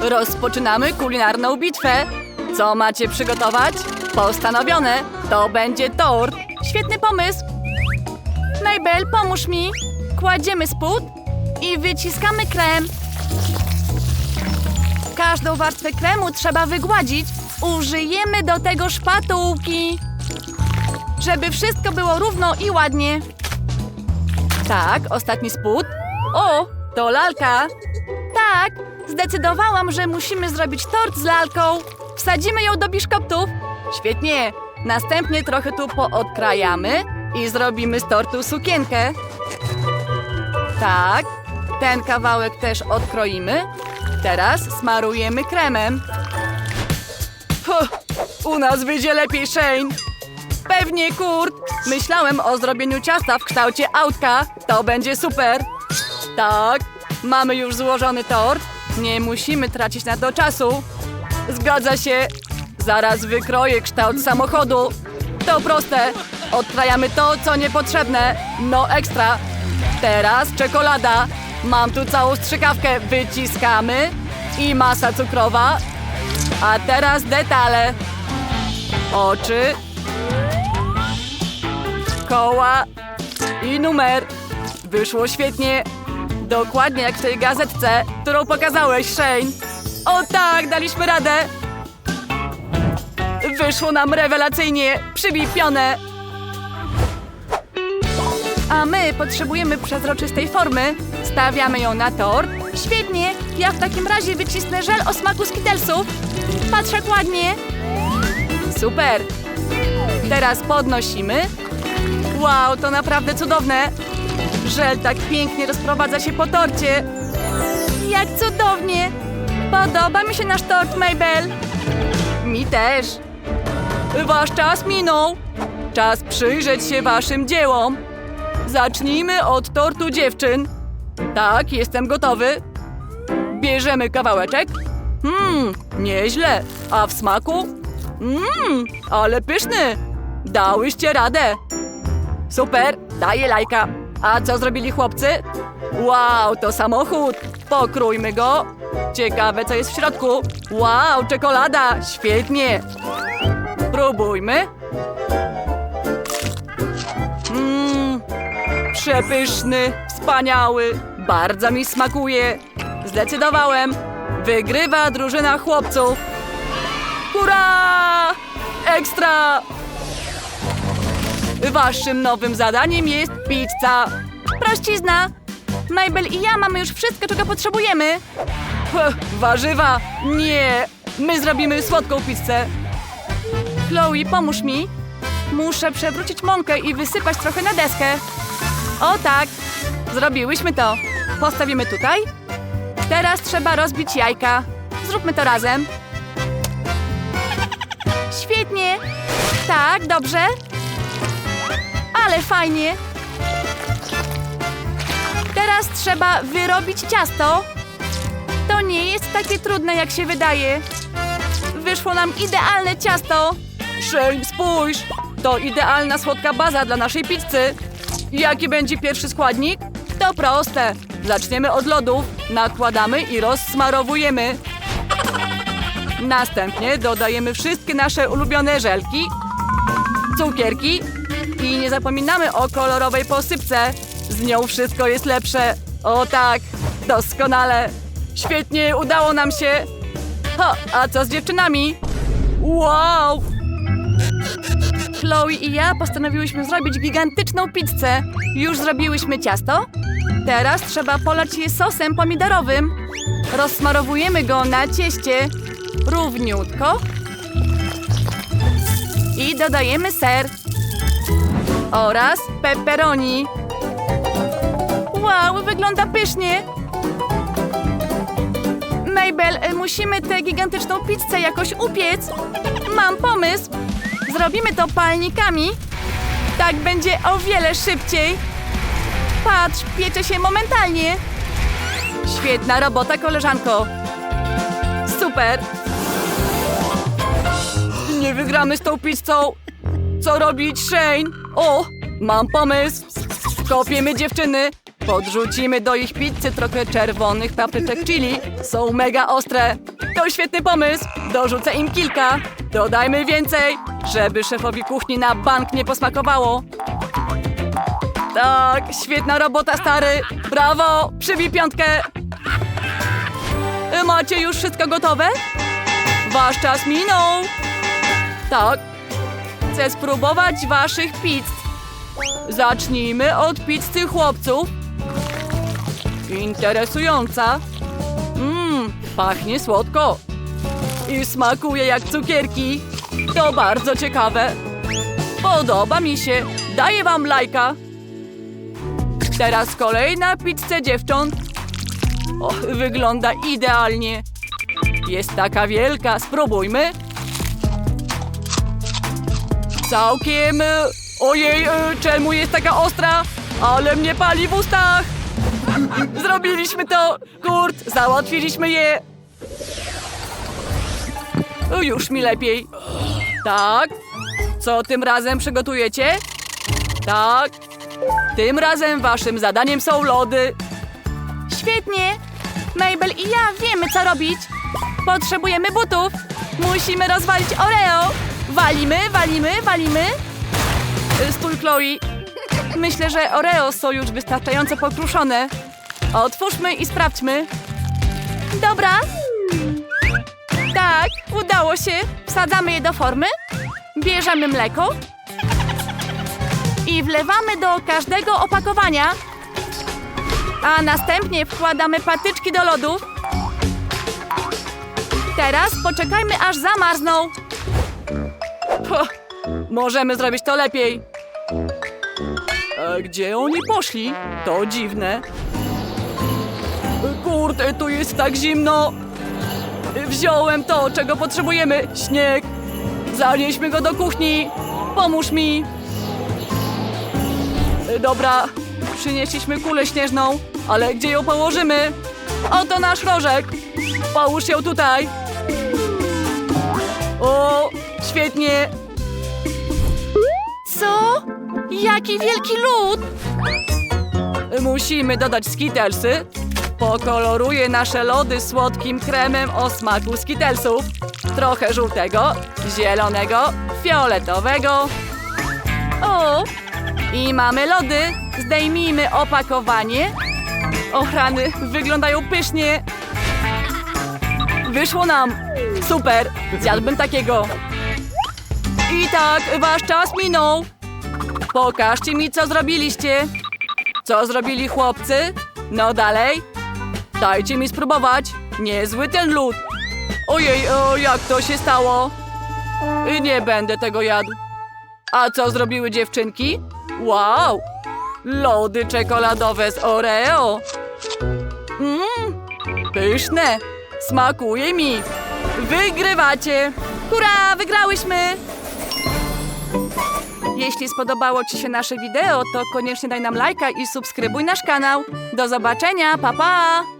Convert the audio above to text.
Rozpoczynamy kulinarną bitwę. Co macie przygotować? Postanowione. To będzie tort. Świetny pomysł. Mabel, pomóż mi. Kładziemy spód i wyciskamy krem. Każdą warstwę kremu trzeba wygładzić. Użyjemy do tego szpatułki, żeby wszystko było równo i ładnie. Tak, ostatni spód. O, to lalka. Tak, zdecydowałam, że musimy zrobić tort z lalką. Wsadzimy ją do biszkoptów. Świetnie. Następnie trochę tu poodkrajamy i zrobimy z tortu sukienkę. Tak, ten kawałek też odkroimy. Teraz smarujemy kremem. Huh, u nas wyjdzie lepiej, Shane. Pewnie, Kurt. Myślałem o zrobieniu ciasta w kształcie autka. To będzie super. Tak, mamy już złożony tort. Nie musimy tracić na to czasu. Zgadza się. Zaraz wykroję kształt samochodu. To proste. Odkrajamy to, co niepotrzebne. No ekstra. Teraz czekolada. Mam tu całą strzykawkę. Wyciskamy. I masa cukrowa. A teraz detale. Oczy. Koła. I numer. Wyszło świetnie. Dokładnie jak w tej gazetce, którą pokazałeś, Shane. O tak, daliśmy radę. Wyszło nam rewelacyjnie. Przybij pionę. A my potrzebujemy przezroczystej formy. Stawiamy ją na tort. Świetnie. Ja w takim razie wycisnę żel o smaku skitelsów. Patrz jak ładnie. Super. Teraz podnosimy. Wow, to naprawdę cudowne. Żel tak pięknie rozprowadza się po torcie. Jak cudownie. Podoba mi się nasz tort, Mabel. Mi też. Wasz czas minął. Czas przyjrzeć się waszym dziełom. Zacznijmy od tortu dziewczyn. Tak, jestem gotowy. Bierzemy kawałeczek. Mmm, nieźle. A w smaku? Mmm, ale pyszny. Dałyście radę. Super, daję lajka. A co zrobili chłopcy? Wow, to samochód. Pokrójmy go. Ciekawe, co jest w środku. Wow, czekolada. Świetnie. Próbujmy. Mmm, przepyszny, wspaniały. Bardzo mi smakuje. Zdecydowałem. Wygrywa drużyna chłopców. Hurra! Ekstra! Waszym nowym zadaniem jest pizza. Prościzna. Mabel i ja mamy już wszystko, czego potrzebujemy. Huh, warzywa? Nie. My zrobimy słodką pizzę. Chloe, pomóż mi. Muszę przewrócić mąkę i wysypać trochę na deskę. O tak. Zrobiłyśmy to. Postawimy tutaj. Teraz trzeba rozbić jajka. Zróbmy to razem. Świetnie. Tak, dobrze. Ale fajnie. Teraz trzeba wyrobić ciasto. To nie jest takie trudne, jak się wydaje. Wyszło nam idealne ciasto. Shane, spójrz! To idealna słodka baza dla naszej pizzy. Jaki będzie pierwszy składnik? To proste. Zaczniemy od lodów, nakładamy i rozsmarowujemy. Następnie dodajemy wszystkie nasze ulubione żelki, cukierki i nie zapominamy o kolorowej posypce. Z nią wszystko jest lepsze. O tak, doskonale. Świetnie, udało nam się. Ha, a co z dziewczynami? Wow! Chloe i ja postanowiłyśmy zrobić gigantyczną pizzę. Już zrobiłyśmy ciasto. Teraz trzeba polać je sosem pomidorowym. Rozsmarowujemy go na cieście równiutko. I dodajemy ser oraz pepperoni. Wow, wygląda pysznie. Mabel, y, musimy tę gigantyczną pizzę jakoś upiec. Mam pomysł. Zrobimy to palnikami. Tak będzie o wiele szybciej. Patrz, piecze się momentalnie. Świetna robota, koleżanko. Super. Nie wygramy z tą pizzą. Co robić, Shane? O, mam pomysł. Kopiemy dziewczyny. Podrzucimy do ich pizzy trochę czerwonych papryczek chili. Są mega ostre. To świetny pomysł. Dorzucę im kilka. Dodajmy więcej, żeby szefowi kuchni na bank nie posmakowało. Tak, świetna robota, stary. Brawo, przybij piątkę. Macie już wszystko gotowe? Wasz czas minął. Tak. Chcę spróbować waszych pizz. Zacznijmy od pizzy chłopców. Interesująca. Mmm, pachnie słodko. I smakuje jak cukierki. To bardzo ciekawe. Podoba mi się. Daję wam lajka. Teraz kolejna pizza dziewcząt. O, wygląda idealnie. Jest taka wielka. Spróbujmy. Całkiem... e, Ojej, e, czemu jest taka ostra? Ale mnie pali w ustach! Zrobiliśmy to! Kurt, załatwiliśmy je! Już mi lepiej. Tak. Co tym razem przygotujecie? Tak. Tym razem waszym zadaniem są lody. Świetnie. Mabel i ja wiemy, co robić. Potrzebujemy butów. Musimy rozwalić Oreo. Walimy, walimy, walimy. Y, Stój, Chloe. Myślę, że Oreo są już wystarczająco pokruszone. Otwórzmy i sprawdźmy. Dobra. Tak, udało się. Wsadzamy je do formy. Bierzemy mleko. I wlewamy do każdego opakowania. A następnie wkładamy patyczki do lodów. Teraz poczekajmy, aż zamarzną. Możemy zrobić to lepiej. A gdzie oni poszli? To dziwne. Kurde, tu jest tak zimno. Wziąłem to, czego potrzebujemy. Śnieg. Zanieśmy go do kuchni. Pomóż mi. Dobra, przynieśliśmy kulę śnieżną, ale gdzie ją położymy? Oto nasz rożek. Połóż ją tutaj. O, świetnie. Co? Jaki wielki lód! Musimy dodać skitelsy. Pokoloruję nasze lody słodkim kremem o smaku skitelsów. Trochę żółtego, zielonego, fioletowego. O! I mamy lody. Zdejmijmy opakowanie. Ochrany wyglądają pysznie. Wyszło nam. Super. Zjadłbym takiego. I tak, wasz czas minął. Pokażcie mi, co zrobiliście. Co zrobili chłopcy? No dalej. Dajcie mi spróbować. Niezły ten lód. Ojej, o, jak to się stało? Nie będę tego jadł. A co zrobiły dziewczynki? Wow! Lody czekoladowe z Oreo. Mmm, pyszne. Smakuje mi. Wygrywacie. Hurra, wygrałyśmy. Jeśli spodobało Ci się nasze wideo, to koniecznie daj nam lajka i subskrybuj nasz kanał. Do zobaczenia, pa pa!